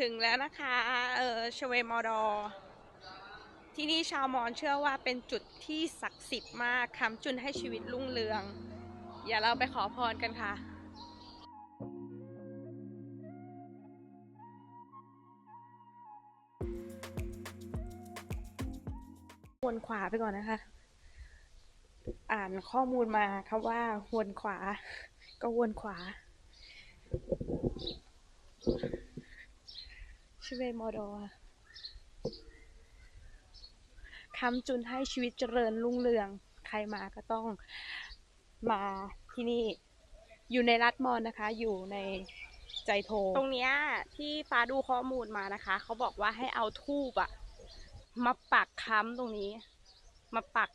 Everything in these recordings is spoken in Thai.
ถึงแล้วนะคะเออชเวมอดอ ที่นี่ชาวมอญเชื่อว่าเป็นจุดที่ศักดิ์สิทธิ์มากคำจุนให้ชีวิตรุ่งเรือง อย่าเราไปขอพรกันค่ะวนขวาไปก่อนนะคะ อ่านข้อมูลมาครับว่าวนขวา ก็วนขวา ชิเวมอดอคำจุนให้ชีวิตเจริญรุ่งเรือง ใครมาก็ต้องมาที่นี่ อยู่ในรัฐมอนนะคะ อยู่ในใจโท ตรงเนี้ยที่ฟ้าดูข้อมูลมานะคะ เขาบอกว่าให้เอาทูบอะมาปักค้ำตรงนี้ มาปัก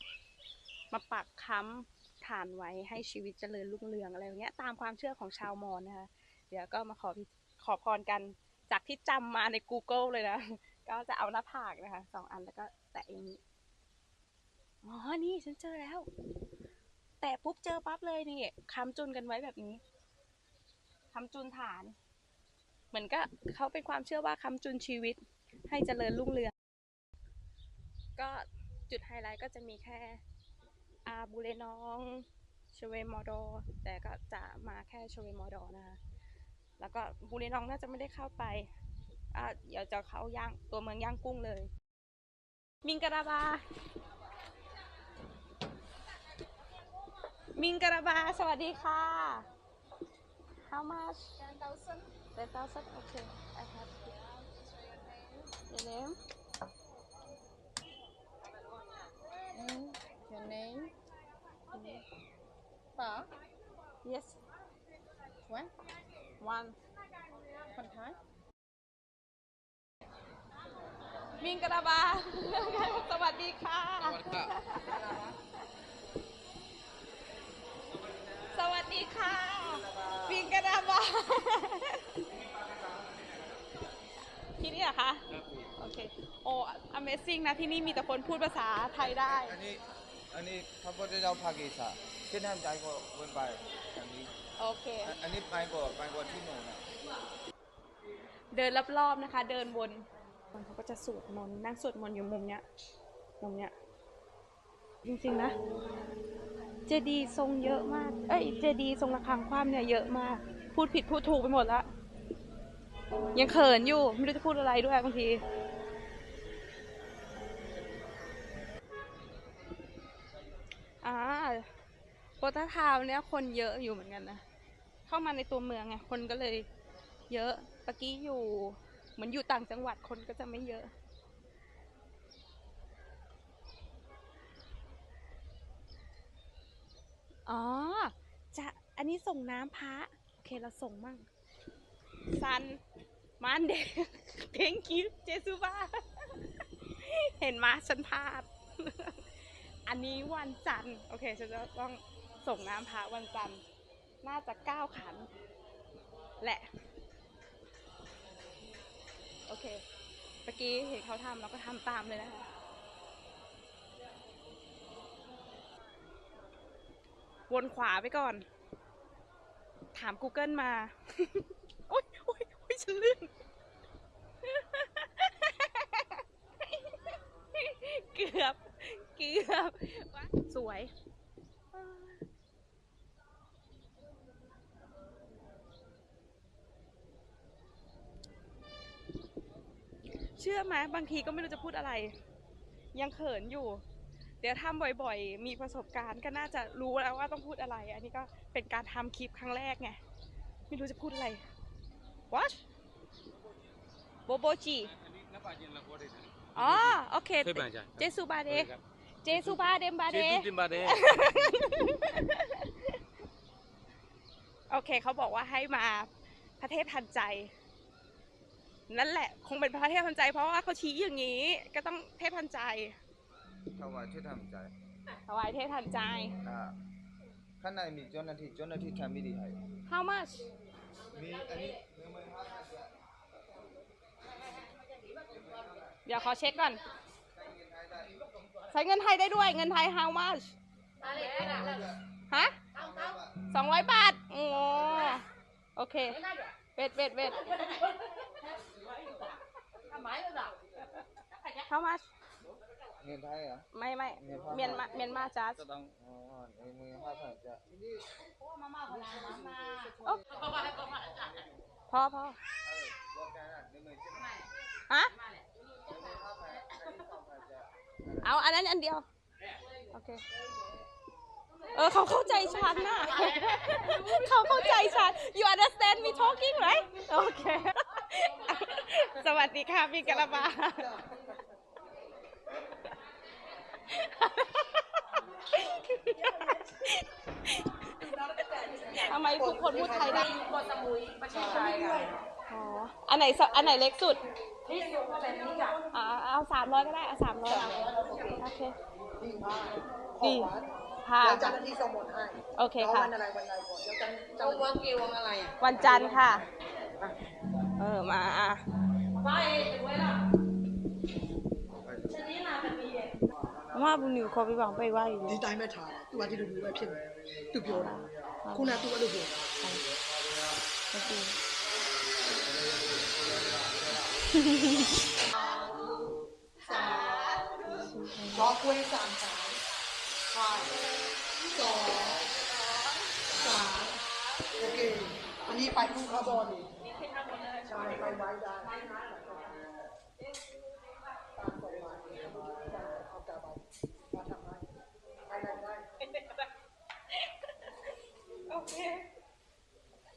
มาปักค้ำฐานไว้ให้ชีวิตเจริญรุ่งเรืองอะไรอย่างเงี้ย ตามความเชื่อของชาวมอญนะคะ เดี๋ยวก็มาขอขอพรกัน จากที่จำมาใน Google เลยนะ ก็จะเอาหน้าผากนะคะสองอันแล้วก็แตะอย่างนี้อ๋อนี่ฉันเจอแล้ว แตะปุ๊บเจอปั๊บเลยนี่คำจุนกันไว้แบบนี้คำจุนฐาน เหมือนก็เขาเป็นความเชื่อว่าคำจุนชีวิต ให้เจริญรุ่งเรือง ก็จุดไฮไลท์ก็จะมีแค่อาบูเลน้องชเวมอดอแต่ก็จะมาแค่ชเวมอดอนะคะ แล้วก็บูเรนองน่าจะไม่ได้เข้าไปอะเดี๋ยวจะเข้าย่างตัวเมืองย่างกุ้งเลย มิงกะราบา มิงกะราบา สวัสดีค่ะ How much 10,000 10,000 okay I have your name one What time? มิงกะราบาสวัสดีค่ะ สวัสดีค่ะมิงกะราบาที่นี่เหรอคะ โอเค โอ้ Amazing นะที่นี่มีแต่คนพูดภาษาไทยได้ อันนี้ อันนี้พระพุทธเจ้าภากีสาที่ทำใจก็วนไปอันนี้ โอเคอันอันนี้ไปก่อนไปก่อนที่หนูนะเดินรอบๆนะคะ เดินวนคนเขาก็จะสวดมนต์นั่งสวดมนต์อยู่มุมเนี้ย มุมเนี้ย จริงๆนะ เจดีย์ทรงเยอะมาก เอ้ย เจดีย์ทรงระฆังคว่ำเนี่ยเยอะมาก พูดผิดพูดถูกไปหมดละ ยังเขินอยู่ ไม่รู้จะพูดอะไรด้วยบางทีอ่าโปรตาทาวเนี่ยคนเยอะอยู่เหมือนกันนะ เข้ามาในตัวเมืองไงคนก็เลยเยอะปะกี้อยู่เหมือนอยู่ต่างจังหวัดคนก็จะไม่เยอะอ๋อ จะอันนี้ส่งน้ำพระ โอเค เราส่งมั่งซันมันเด็ก thank you เจสุบาเห็นมาฉันพลาด อันนี้วันจันทร์ โอเค ฉันจะต้อง ส่งน้ำพระวันจันทร์น่าจะเก้าขัน แหละ โอเคเมื่อกี้เห็นเขาทำเราก็ทำตามเลยนะคะวนขวาไปก่อน ถาม Google มา โอ๊ยโอ๊ยโอ๊ยฉันลื่นเกือบ เกือบ สวย เชื่อไหมบางทีก็ไม่รู้จะพูดอะไร ยังเขินอยู่ เดี๋ยวทำบ่อยๆ มีประสบการณ์ก็น่าจะรู้แล้วว่าต้องพูดอะไร อันนี้ก็เป็นการทำคลิปครั้งแรกไง ไม่รู้จะพูดอะไร what โบโบจีอ๋อโอเค Thế bà chả? เจสุบาเด เจสุบาเดมบาเด Chế tu tim bà đê. โอเคเขาบอกว่าให้มาพระเทพทันใจ นั่นแหละ คงเป็นพระเทพทันใจ เพราะว่าเขาชี้อย่างนี้ ก็ต้องเทพทันใจถวายที่ทำใจถวายเทพทันใจอ่าข้างในมีเจ้าหน้าที่เจ้าหน้าที่ทำไม่ดีให้ how much มีอันนี้เดี๋ยวขอเช็คก่อนใช้เงินไทยได้ด้วยเงินไทย how much ฮะสองร้อยบาท โอ้โอเค เวทเวทเวท How much เงินไทยเหรอ ไม่ไม่เมีเมียยนนมามาเมียนมาจัสจะต้องอ๋อในมือห้าพันจะพอพอรวมกันอะในมือใช่ไหมฮะในมือห้าพันอันนี้สองพันจะเอาอันนั้นอันเดียว โอเค เออเขาเข้าใจฉันน่ะเขาเข้าใจฉัน you understand me talking right โอเค สวัสดีค่ะพี่กะละบาทำไมทุกคนพูดไทยได้คนสมุยประเทศไทยอ๋อ อันไหนสอันไหนเล็กสุดอ่าเอาสามร้อยก็ได้เอาสามร้อยโอเค ดีมากดีของหวานค่ะเดี๋ยวเจ้าหน้าที่ส่งหมดให้ โอเคแล้วค่ะ วันอะไรวันอะไรก่อนเดี๋ยวเจ้าเจ้าหน้าที่วันจันทร์ค่ะเออ มาอ่ะว่าบุญอยู่ขอไปบังไปไหวอยู่ ဒီတိုင်းပဲထားတယ်သူကဒီလိုမျိုးပဲဖြစ်နေတယ်သူပြောတာခုနကသူအဲ့လိုပြောတာ โอเค ဘောကွဲစံစာဟာต่อสามโอเค อันนี้ไปภูเขาบอลนี่ ใช่ไปไว้ได้ตามสมัยเอากลับไปมาทำไมไปไหนได้โอเค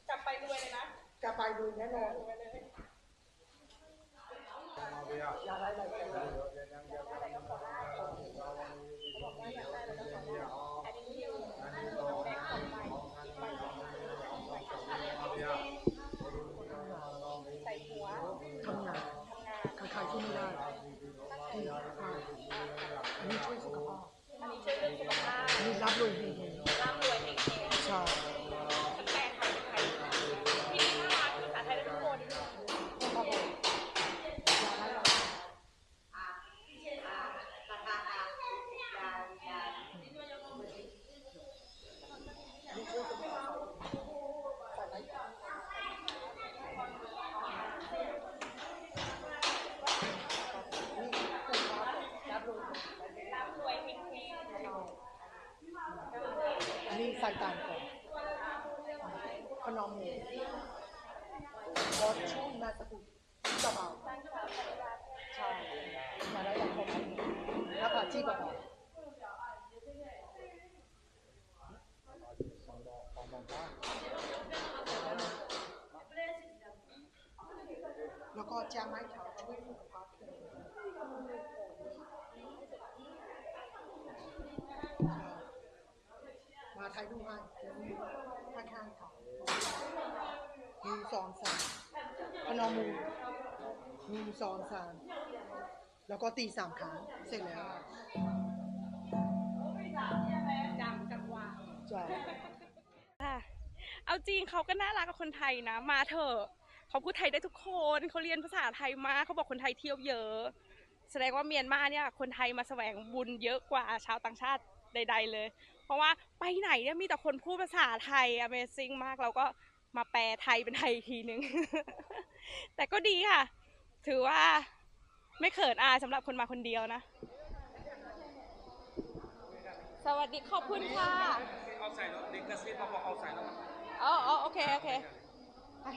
กลับไปรวยเลยนะกลับไปดูแน่นอนไปเลยอยากได้อะไร ต่ามก่อนขนมหมูบอสชูนาสกุลกระเป๋าใช่มาได้วอยังครบแล้วก็ที่กระเป๋าแล้วก็แจะไม่เท้า ก็ไม่ายมาไทยดูให้เดี๋ยวมีข้างๆเขาหนึ่งสองสามพนมมือหนึ่งสองสามแล้วก็ตีสามครั้งเสร็จแล้วจำกันว่าใช่ค่ะเอาจริงเขาก็น่ารักกับคนไทยนะ มาเถอะเขาพูดไทยได้ทุกคนเขาเรียนภาษาไทยมาเขาบอกคนไทยเที่ยวเยอะ แสดงว่าเมียนมาเนี่ยคนไทยมาแสวงบุญเยอะกว่าชาวต่างชาติใด ๆ เลย เพราะว่าไปไหนเนี่ยมีแต่คนพูดภาษาไทย Amazing มากเราก็มาแปลไทยเป็นไทยอีกทีนึง แต่ก็ดีค่ะ ถือว่าไม่เขินอายสำหรับคนมาคนเดียวนะ สวัสดีขอบคุณค่ะเอาใส่แล้วลิงกระซิบมาบอกเอาใส่แล้วอ๋ออ๋อโอเค โอเค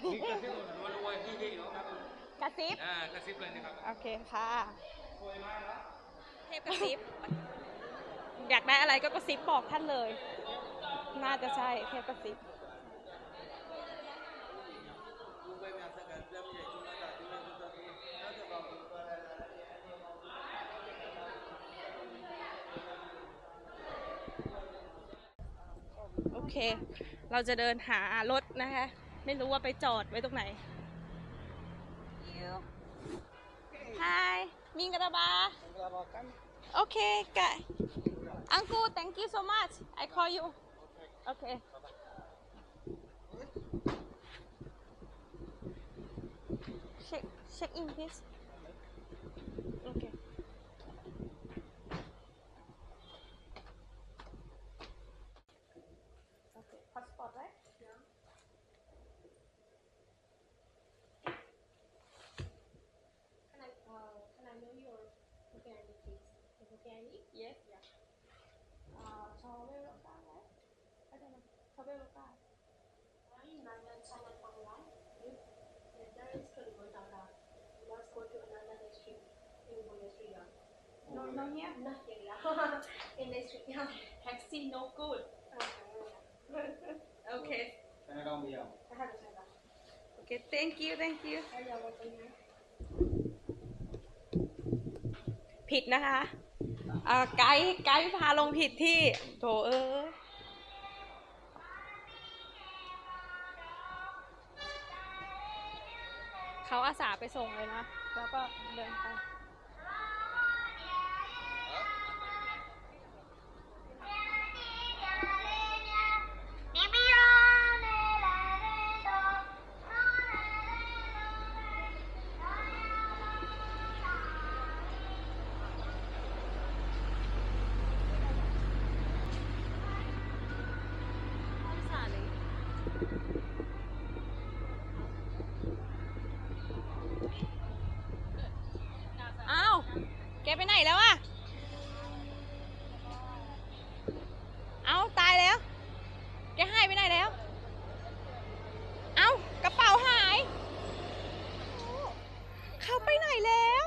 ลิงกระซิบรัวรัวๆที่ที่อยู่ครับกระซิบอ่ากระซิบเลยนะครับ โอเคค่ะเทพกระซิบ อยากได้อะไรก็กระซิบบอกท่านเลย น่าจะใช่เทพกระซิบโอเค เราจะเดินหารถนะคะ ไม่รู้ว่าไปจอดไว้ตรงไหน Hi มิงกระบา Okay, guy. Uncle, thank you so much. I call you. Okay. Check, check in, please. in Bundesliga. No, no, yeah, nothing in this yeah. Taxi no good. Okay. Okay, thank you, thank you. ผิดนะคะเอ่อไกด์ไกด์พาลงผิดที่โถเอ้ย เขาอาสาไปส่งเลยนะ แล้วก็เดินไป ไปไหนแล้วอะเอาตายแล้ว แกหายไปไหนแล้ว เอากระเป๋าหาย เขาไปไหนแล้ว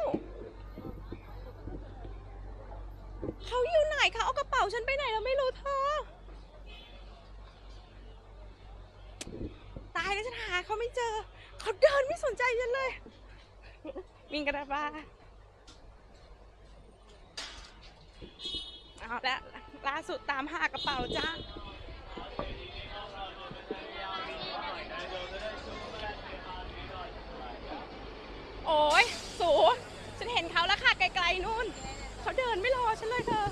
เขาอยู่ไหนเขาเอากระเป๋าฉันไปไหนแล้วไม่รู้เธอ ตายแล้วฉันหาเขาไม่เจอ เขาเดินไม่สนใจฉันเลยวิ่งกระบา เอาละล่าสุดตามหากระเป๋าจ้าโอ้ยสูฉันเห็นเขาแล้วค่ะไกลๆนู่น เขาเดินไม่รอฉันเลยเธอ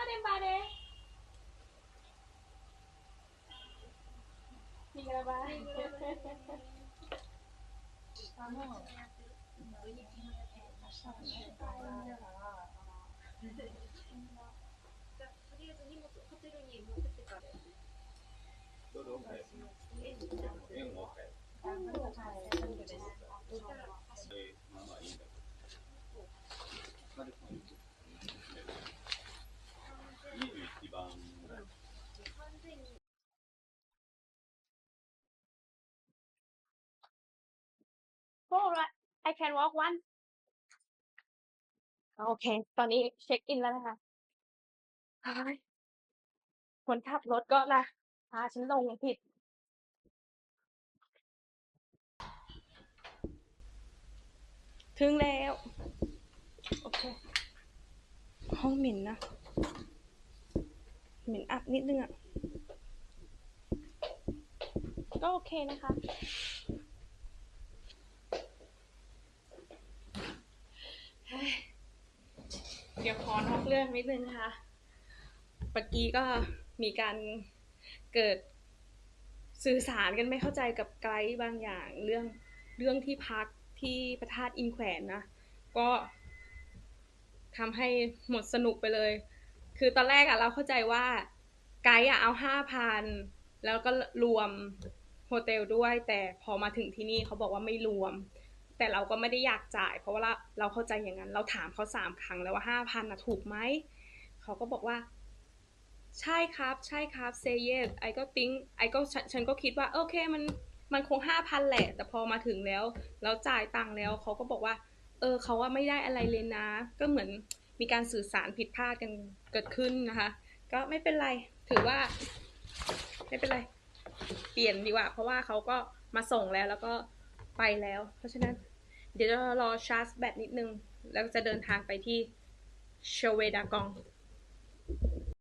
morning, about it. あの、とりあえず荷物ホテルに持ってってから。Can walk one. โอเค ตอนนี้เช็คอินแล้วนะคะคนขับรถก็นะพาฉันลงผิด ถึงแล้ว โอเค ห้องเหม็นนะ เหม็นอับนิดนึงอะ ก็โอเคนะคะ เดี๋ยวขอนอกเรื่องนิดนึงนะคะเมื่อกี้ก็มีการเกิดสื่อสารกันไม่เข้าใจกับไกด์บางอย่างเรื่องเรื่องที่พักที่พระธาตุอินแขวนนะ ก็ทำให้หมดสนุกไปเลย คือตอนแรกอะเราเข้าใจว่าไกด์อะเอาห้าพันแล้วก็รวมโฮเทลด้วย แต่พอมาถึงที่นี่เขาบอกว่าไม่รวม แต่เราก็ไม่ได้อยากจ่าย เพราะว่าเราเข้าใจอย่างนั้น เราถามเขาสามครั้งแล้วว่าห้าพันนะถูกไหม เขาก็บอกว่า ใช่ครับ ใช่ครับ say yes ไอก็ติ้งไอก็ฉันก็คิดว่า โอเคมันมันคงห้าพันแหละ แต่พอมาถึงแล้ว แล้วจ่ายตังค์แล้วเขาก็บอกว่า เออเขาว่าไม่ได้อะไรเลยนะ ก็เหมือนมีการสื่อสารผิดพลาดกันเกิดขึ้นนะคะ ก็ไม่เป็นไรถือว่า ไม่เป็นไร เปลี่ยนดีกว่า เพราะว่าเขาก็มาส่งแล้วแล้วก็ไปแล้ว เพราะฉะนั้น เดี๋ยวจะรอชาร์จแบตนิดนึง แล้วจะเดินทางไปที่เชเวดากอง